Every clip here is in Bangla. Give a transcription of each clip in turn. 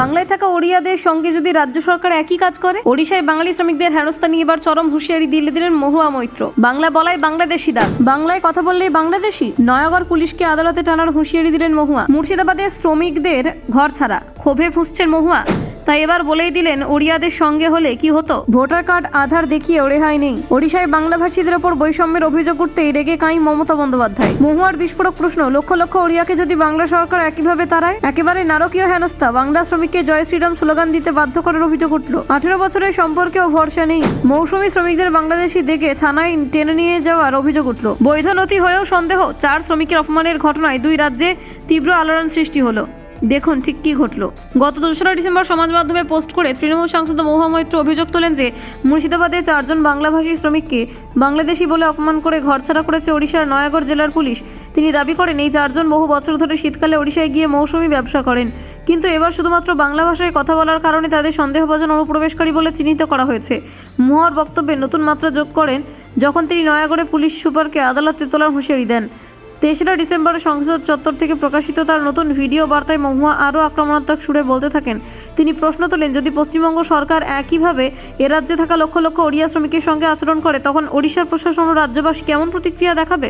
বাংলায় থাকা ওড়িয়াদের সঙ্গে যদি রাজ্য সরকার একই কাজ করে, ওড়িশায় বাঙালি শ্রমিকদের হেনস্থা নিয়ে এবার চরম হুঁশিয়ারি দিল্লি দিলেন মহুয়া মৈত্র। বাংলা বলাই দাম বাংলায় কথা বললেই বাংলাদেশি। নয়াগড় পুলিশকে আদালতে টানার হুঁশিয়ারি দিলেন মহুয়া। মুর্শিদাবাদের শ্রমিকদের ঘর ছাড়া। ক্ষোভে ফুসছেন মহুয়া। তাই এবার বলেই দিলেন, ওড়িয়াদের সঙ্গে হলে কি হতো? ভোটার কার্ড, আধার দেখিয়ে রেহাই নেই। ওড়িশায় বাংলাভাষীদের ওপর বৈষম্যের অভিযোগ করতেই রেগে কাই মমতা বন্দ্যোপাধ্যায়। মহুয়ার বিস্ফোরক প্রশ্ন, লক্ষ লক্ষ ওড়িয়াকে যদি বাংলা সরকার একইভাবে তারায় একেবারে নারকীয় হেনস্থা, বাংলা শ্রমিককে জয় শ্রীরাম স্লোগান দিতে বাধ্য করার অভিযোগ উঠল। আঠেরো বছরের সম্পর্কেও ভরসা নেই। মৌসুমী শ্রমিকদের বাংলাদেশি দেখে থানায় টেনে নিয়ে যাওয়ার অভিযোগ উঠল। বৈধ নথি হয়েও সন্দেহ, চার শ্রমিকের অপমানের ঘটনায় দুই রাজ্যে তীব্র আলোড়ন সৃষ্টি হলো। দেখুন ঠিক কী ঘটল। গত দোসরা ডিসেম্বর সমাজ মাধ্যমে পোস্ট করে তৃণমূল সাংসদ মহুয়া মৈত্র অভিযোগ তোলেন যে, মুর্শিদাবাদে চারজন বাংলাভাষী শ্রমিককে বাংলাদেশি বলে অপমান করে ঘরছাড়া করেছে ওড়িশার নয়াগড় জেলার পুলিশ। তিনি দাবি করেন, এই চারজন বহু বছর ধরে শীতকালে ওড়িশায় গিয়ে মৌসুমি ব্যবসা করেন। কিন্তু এবার শুধুমাত্র বাংলা ভাষায় কথা বলার কারণে তাদের সন্দেহভাজন অনুপ্রবেশকারী বলে চিহ্নিত করা হয়েছে। মহুয়ার বক্তব্যে নতুন মাত্রা যোগ করেন, যখন তিনি নয়াগড়ে পুলিশ সুপারকে আদালতে তোলার হুঁশিয়ারি দেন। তেসরা ডিসেম্বর সংসদ চত্বর থেকে প্রকাশিত তার নতুন ভিডিও বার্তায় মহুয়া আরও আক্রমণাত্মক সুরে বলতে থাকেন। তিনি প্রশ্ন তোলেন, যদি পশ্চিমবঙ্গ সরকার একইভাবে এ রাজ্যে থাকা লক্ষ লক্ষ ওড়িয়া শ্রমিকের সঙ্গে আচরণ করে, তখন ওড়িশার প্রশাসন ও রাজ্যবাসী কেমন প্রতিক্রিয়া দেখাবে?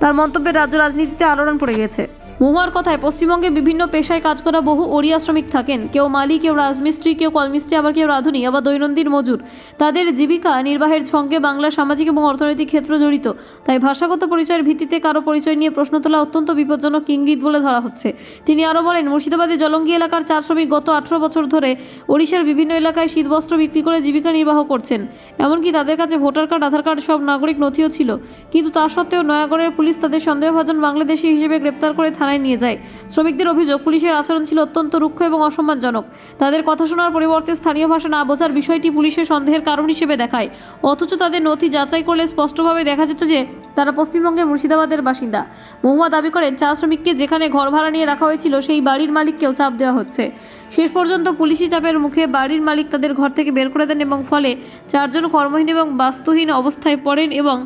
তার মন্তব্যে রাজ্য রাজনীতিতে আলোড়ন পড়ে গেছে। মহুয়ার কথায়, পশ্চিমবঙ্গে বিভিন্ন পেশায় কাজ করা বহু ওড়িয়া শ্রমিক থাকেন। কেউ মালি কেউ রাজমিস্ত্রি, কেউ কলমিস্ত্রি, আবার কেউ রাঁধুনি, আবার দৈনন্দিন মজুর। তাদের জীবিকা নির্বাহের সঙ্গে বাংলার সামাজিক এবং অর্থনৈতিক ক্ষেত্র জড়িত। তাই ভাষাগত পরিচয়ের ভিত্তিতে কারও পরিচয় নিয়ে প্রশ্ন তোলা অত্যন্ত বিপজ্জনক ইঙ্গিত বলে ধরা হচ্ছে। তিনি আরও বলেন মুর্শিদাবাদের জলঙ্গি এলাকার চার শ্রমিক গত আঠারো বছর ধরে ওড়িশার বিভিন্ন এলাকায় শীতবস্ত্র বিক্রি করে জীবিকা নির্বাহ করছেন। এমনকি তাদের কাছে ভোটার কার্ড, আধার কার্ড সব নাগরিক নথিও ছিল। কিন্তু তা সত্ত্বেও নয়াগড়ের পুলিশ তাদের সন্দেহভাজন বাংলাদেশি হিসেবে গ্রেপ্তার করে থানায় নিয়ে যায়। শ্রমিকদের অভিযোগ, পুলিশের আচরণ ছিল অত্যন্ত রুক্ষ এবং অসম্মানজনক। তাদের কথা শোনার পরিবর্তে স্থানীয় ভাষা না বোঝার বিষয়টি পুলিশের সন্দেহের কারণ হিসেবে দেখায়। অথচ তাদের নথি যাচাই করলে স্পষ্টভাবে দেখা যেত যে, তারা পশ্চিমবঙ্গের মুর্শিদাবাদের বাসিন্দা। মহুয়া দাবি করেন, চা শ্রমিককে যেখানে ঘর ভাড়া নিয়ে রাখা হয়েছিল, সেই বাড়ির মালিককেও চাপ দেওয়া হচ্ছে। শেষ পর্যন্ত পুলিশি চাপের মুখে বাড়ির মালিক তাদের ঘর থেকে বের করে দেন এবং ফলে চারজন কর্মহীন এবং বাস্তুহীন অবস্থায় পড়েন এবং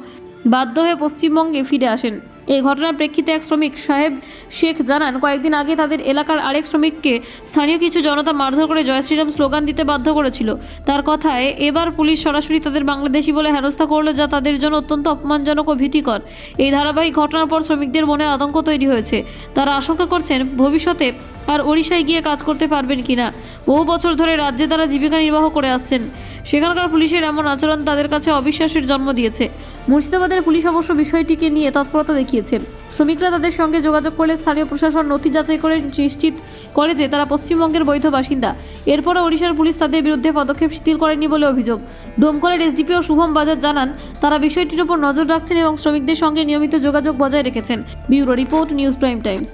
বাধ্য হয়ে পশ্চিমবঙ্গে ফিরে আসেন। এই ঘটনার প্রেক্ষিতে এক শ্রমিক সাহেব শেখ জানান, কয়েকদিন আগে তাদের এলাকার আরেক শ্রমিককে স্থানীয় কিছু জনতা মারধর করে জয় শ্রীরাম স্লোগান দিতে বাধ্য করেছিল। তার কথায়, এবার পুলিশ সরাসরি তাদের বাংলাদেশি বলে হেনস্থা করল যা তাদের জন্য অত্যন্ত অপমানজনক ও ভীতিকর। এই ধারাবাহিক ঘটনার পর শ্রমিকদের মনে আতঙ্ক তৈরি হয়েছে। তারা আশঙ্কা করছেন, ভবিষ্যতে আর ওড়িশায় গিয়ে কাজ করতে পারবেন কিনা। বহু বছর ধরে রাজ্যে তারা জীবিকা নির্বাহ করে আসছেন। সেখানকার পুলিশের এমন আচরণ তাদের কাছে অবিশ্বাসের জন্ম দিয়েছে। মুর্শিদাবাদের পুলিশ অবশ্য বিষয়টিকে নিয়ে তৎপরতা দেখিয়েছেন। শ্রমিকরা তাদের সঙ্গে যোগাযোগ করলে স্থানীয় প্রশাসন নথি যাচাই করে নিশ্চিত করে যে তারা পশ্চিমবঙ্গের বৈধ বাসিন্দা। এরপরও ওড়িশার পুলিশ তাদের বিরুদ্ধে পদক্ষেপ শিথিল করেনি বলে অভিযোগ। ডোমকলের এসডিপিও শুভম বাজার জানান, তারা বিষয়টির উপর নজর রাখছেন এবং শ্রমিকদের সঙ্গে নিয়মিত যোগাযোগ বজায় রেখেছেন। Bureau report, news prime times.